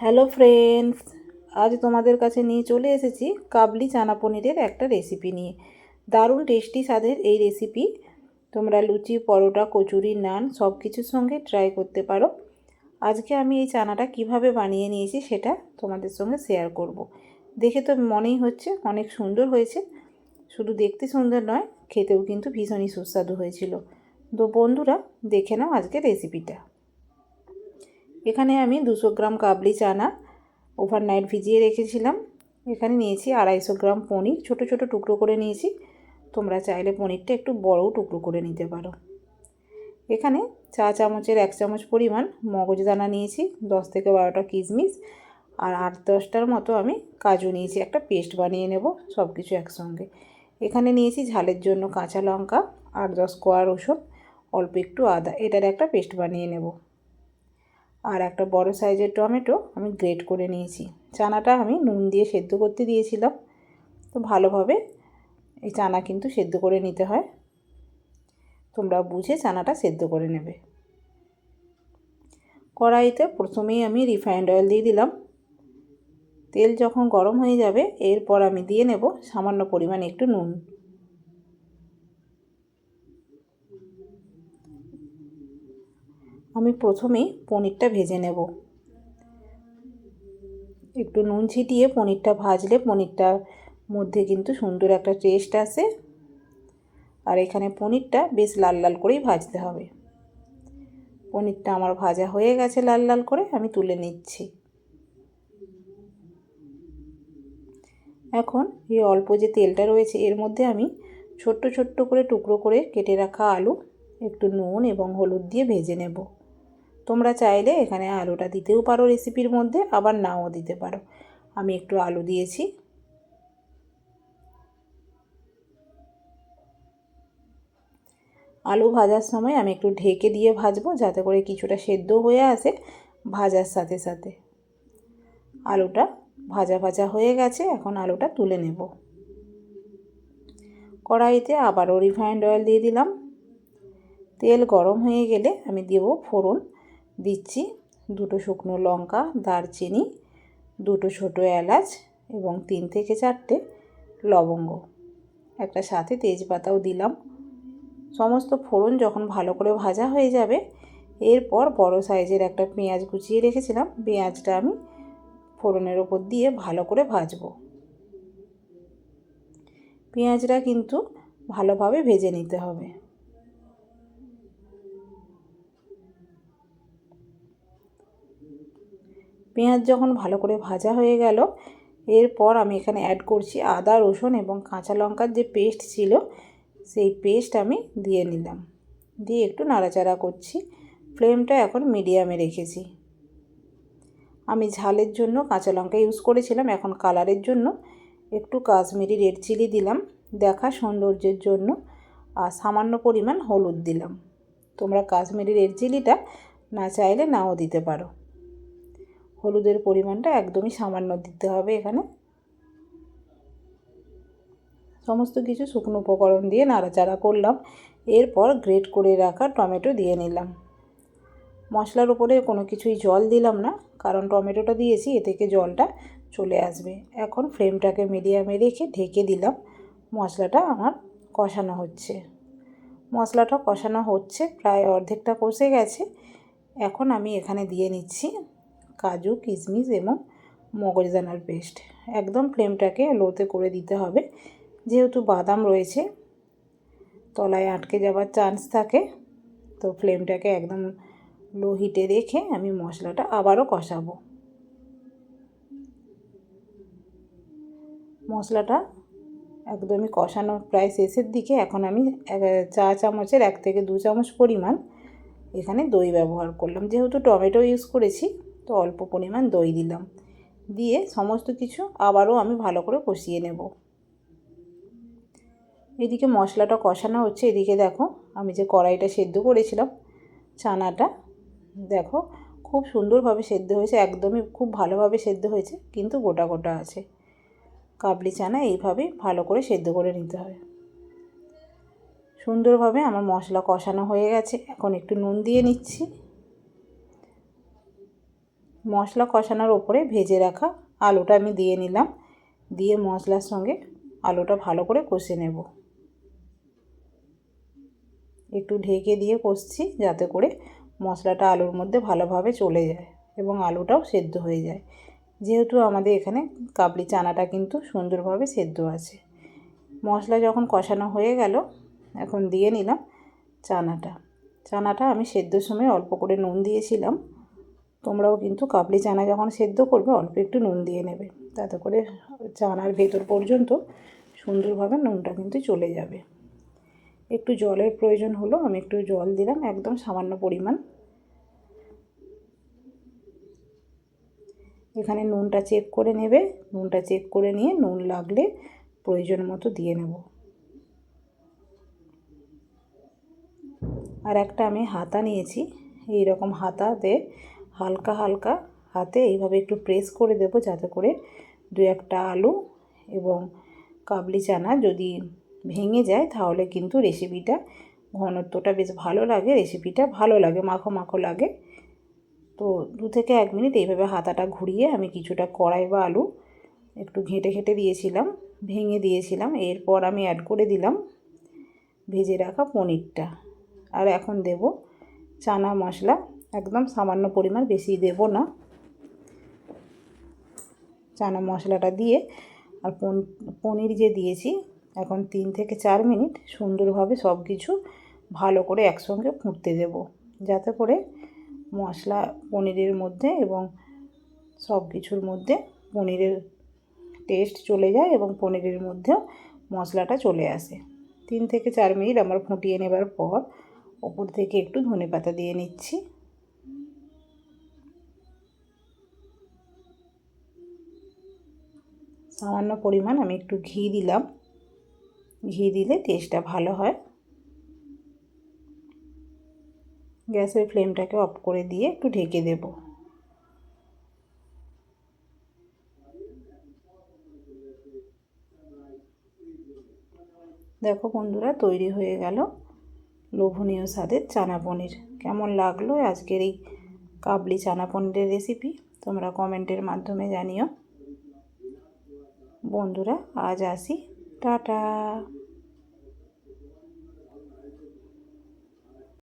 Hello friends, আজ তোমাদের কাছে নিয়ে চলে এসেছি কাবলি চানা পনিরের একটা রেসিপি নিয়ে। দারুণ টেস্টি স্বাদের এই রেসিপি তোমরা লুচি, পরোটা, কচুরি, নান সব কিছুর সঙ্গে ট্রাই করতে পারো। আজকে আমি এই চানাটা কীভাবে বানিয়ে নিয়েছি সেটা তোমাদের সঙ্গে শেয়ার করব। দেখে তো মনেই হচ্ছে অনেক সুন্দর হয়েছে। শুধু দেখতে সুন্দর নয়, খেতেও কিন্তু ভীষণই সুস্বাদু হয়েছিল। তো বন্ধুরা, দেখে নাও আজকে রেসিপিটা এখানে আমি দুশো গ্রাম কাবলি চানা ওভারনাইট ভিজিয়ে রেখেছিলাম। এখানে নিয়েছি আড়াইশো গ্রাম পনির, ছোট ছোট টুকরো করে নিয়েছি। তোমরা চাইলে পনিরটা একটু বড়ও টুকরো করে নিতে পারো। এখানে চা চামচের এক চামচ পরিমাণ মগজদানা নিয়েছি, দশ থেকে বারোটা কিশমিশ আর আট দশটার মতো আমি কাজু নিয়েছি। একটা পেস্ট বানিয়ে নেব সব কিছু একসঙ্গে। এখানে নিয়েছি ঝালের জন্য কাঁচা লঙ্কা, আট দশ কোয়া রসুন, অল্প একটু আদা। এটার একটা পেস্ট বানিয়ে নেব। আর একটা বড় সাইজের টমেটো আমি গ্রেট করে নিয়েছি। চানাটা আমি নুন দিয়ে সেদ্ধ করতে দিয়েছিলাম। তো ভালোভাবে এই চানা কিন্তু সেদ্ধ করে নিতে হয়। তোমরা বুঝে চানাটা সেদ্ধ করে নেবে। কড়াইতে প্রথমেই আমি রিফাইন্ড অয়েল দিয়ে দিলাম। তেল যখন গরম হয়ে যাবে, এরপর আমি দিয়ে নেব সামান্য পরিমাণ একটু নুন। আমি প্রথমেই পনিরটা ভেজে নেব। একটু নুন ছিটিয়ে পনিরটা ভাজলে পনিরটার মধ্যে কিন্তু সুন্দর একটা টেস্ট আসে। আর এখানে পনিরটা বেশ লাল লাল করেই ভাজতে হবে। পনিরটা আমার ভাজা হয়ে গেছে লাল লাল করে, আমি তুলে নিচ্ছি। এখন এই অল্প যে তেলটা রয়েছে, এর মধ্যে আমি ছোট্ট ছোট্ট করে টুকরো করে কেটে রাখা আলু, একটু নুন এবং হলুদ দিয়ে ভেজে নেব। তোমরা চাইলে এখানে আলুটা দিতেও পারো রেসিপির মধ্যে, আবার নাও দিতে পারো। আমি একটু আলু দিয়েছি। আলু ভাজার সময় আমি একটু ঢেকে দিয়ে ভাজবো, যাতে করে কিছুটা সেদ্ধ হয়ে আসে ভাজার সাথে সাথে। আলুটা ভাজা ভাজা হয়ে গেছে, এখন আলুটা তুলে নেব। কড়াইতে আবারও রিফাইন্ড অয়েল দিয়ে দিলাম। তেল গরম হয়ে গেলে আমি দেব ফোড়ন। দিচ্ছি দুটো শুকনো লঙ্কা, দারচিনি, দুটো ছোটো এলাচ এবং তিন থেকে চারটে লবঙ্গ। একটা সাথে তেজপাতাও দিলাম। সমস্ত ফোড়ন যখন ভালো করে ভাজা হয়ে যাবে, এরপর বড় সাইজের একটা পেঁয়াজ কুচিয়ে রেখেছিলাম। পেঁয়াজটা আমি ফোড়নের ওপর দিয়ে ভালো করে ভাজবো। পেঁয়াজটা কিন্তু ভালোভাবে ভেজে নিতে হবে। পেঁয়াজ যখন ভালো করে ভাজা হয়ে গেল, এরপর আমি এখানে অ্যাড করছি আদা, রসুন এবং কাঁচা লঙ্কার যে পেস্ট ছিল, সেই পেস্ট আমি দিয়ে নিলাম। দিয়ে একটু নাড়াচাড়া করছি। ফ্লেমটা এখন মিডিয়ামে রেখেছি। আমি ঝালের জন্য কাঁচা লঙ্কা ইউজ করেছিলাম, এখন কালারের জন্য একটু কাশ্মীরি রেড চিলি দিলাম, দেখা সৌন্দর্যের জন্য, আর সামান্য পরিমাণ হলুদ দিলাম। তোমরা কাশ্মীরি রেড চিলিটা না চাইলে নাও দিতে পারো। হলুদের পরিমাণটা একদমই সামান্য দিতে হবে এখানে। সমস্ত কিছু শুকনো উপকরণ দিয়ে নাড়াচাড়া করলাম। এরপর গ্রেট করে রাখা টমেটো দিয়ে নিলাম। মশলার উপরে কোনো কিছুই জল দিলাম না, কারণ টমেটোটা দিয়েছি, এ থেকে জলটা চলে আসবে। এখন ফ্লেমটাকে মিডিয়ামে রেখে ঢেকে দিলাম। মশলাটা আমার কষানো হচ্ছে। মশলাটা কষানো হচ্ছে, প্রায় অর্ধেকটা কষে গেছে। এখন আমি এখানে দিয়ে নিচ্ছি কাজু, কিশমিশ এবং মগজদানার পেস্ট। একদম ফ্লেমটাকে লোতে করে দিতে হবে। যেহেতু বাদাম রয়েছে, তলায় আটকে যাওয়ার চান্স থাকে, তো ফ্লেমটাকে একদম লো হিটে রেখে আমি মশলাটা আবারও কষাবো। মশলাটা একদমই কষানো প্রায় শেষের দিকে। এখন আমি চা চামচের এক থেকে দু চামচ পরিমাণ এখানে দই ব্যবহার করলাম। যেহেতু টমেটো ইউজ করেছি তো অল্প পরিমাণ দই দিলাম। দিয়ে সমস্ত কিছু আবারও আমি ভালো করে কষিয়ে নেব। এদিকে মশলাটা কষানো হচ্ছে, এদিকে দেখো আমি যে কড়াইটা সেদ্ধ করেছিলাম, চানাটা, দেখো খুব সুন্দরভাবে সেদ্ধ হয়েছে, একদমই খুব ভালোভাবে সেদ্ধ হয়েছে, কিন্তু গোটা গোটা আছে। কাবলি চানা এইভাবেই ভালো করে সেদ্ধ করে নিতে হয় সুন্দরভাবে আমার মশলা কষানো হয়ে গেছে, এখন একটু নুন দিয়ে নিচ্ছি। মশলা কষানোর ওপরে ভেজে রাখা আলুটা আমি দিয়ে নিলাম। দিয়ে মশলার সঙ্গে আলুটা ভালো করে কষে নেব। একটু ঢেকে দিয়ে কষছি যাতে করে মশলাটা আলুর মধ্যে ভালোভাবে চলে যায় এবং আলুটাও সেদ্ধ হয়ে যায়। যেহেতু আমাদের এখানে কাবলি চানাটা কিন্তু সুন্দরভাবে সেদ্ধ আছে। মশলা যখন কষানো হয়ে গেল, এখন দিয়ে নিলাম চানাটা। চানাটা আমি সেদ্ধর সময় অল্প করে নুন দিয়েছিলাম। তোমরাও কিন্তু কাবলি চানা যখন সেদ্ধ করবে, অল্প একটু নুন দিয়ে নেবে। তাতে করে চানার ভেতর পর্যন্ত সুন্দরভাবে নুনটা কিন্তু চলে যাবে। একটু জলের প্রয়োজন হলো, আমি একটু জল দিলাম, একদম সামান্য পরিমাণ। এখানে নুনটা চেক করে নেবে। নুনটা চেক করে নিয়ে নুন লাগলে প্রয়োজন মতো দিয়ে নেব। আর একটা আমি হাতা নিয়েছি। এই রকম হাতাতে হালকা হালকা হাতে এইভাবে একটু প্রেস করে দেব যাতে করে দু একটা আলু এবং কাবলি চানা যদি ভেঙে যায় তাহলে কিন্তু রেসিপিটা ঘনত্বটা বেশ ভালো লাগে রেসিপিটা ভালো লাগে, মাখো মাখো লাগে। তো দু থেকে এক মিনিট এইভাবে হাতাটা ঘুরিয়ে আমি কিছুটা কড়াই বা আলু একটু ঘেঁটে ঘেঁটে দিয়েছিলাম, ভেঙে দিয়েছিলাম, এরপর আমি অ্যাড করে দিলাম ভেজে রাখা পনিরটা। আর এখন দেব চানা মশলা একদম সামান্য পরিমাণ বেশি দেব না। চানা মশলাটা দিয়ে আর পনির যে দিয়েছি, এখন তিন থেকে চার মিনিট সুন্দরভাবে সব কিছু ভালো করে একসঙ্গে ফুটতে দেব। যাতে করে মশলা পনিরের মধ্যে এবং সব কিছুর মধ্যে পনিরের টেস্ট চলে যায় এবং পনিরের মধ্যেও মশলাটা চলে আসে। তিন থেকে চার মিনিট আমার ফুটিয়ে নেবার পর ওপর থেকে একটু ধনে পাতা দিয়ে নিচ্ছি। সামান্য পরিমাণ আমি একটু ঘি দিলাম। ঘি দিলে টেস্টটা ভালো হয়। গ্যাসের ফ্লেমটাকে অফ করে দিয়ে একটু ঢেকে দেব। দেখো বন্ধুরা, তৈরি হয়ে গেল লোভনীয় স্বাদের চানা পনির। কেমন লাগল আজকের এই কাবলি চানা পনিরের রেসিপি তোমরা কমেন্টের মাধ্যমে জানিও। বন্ধুরা আজ আসি। টাটা।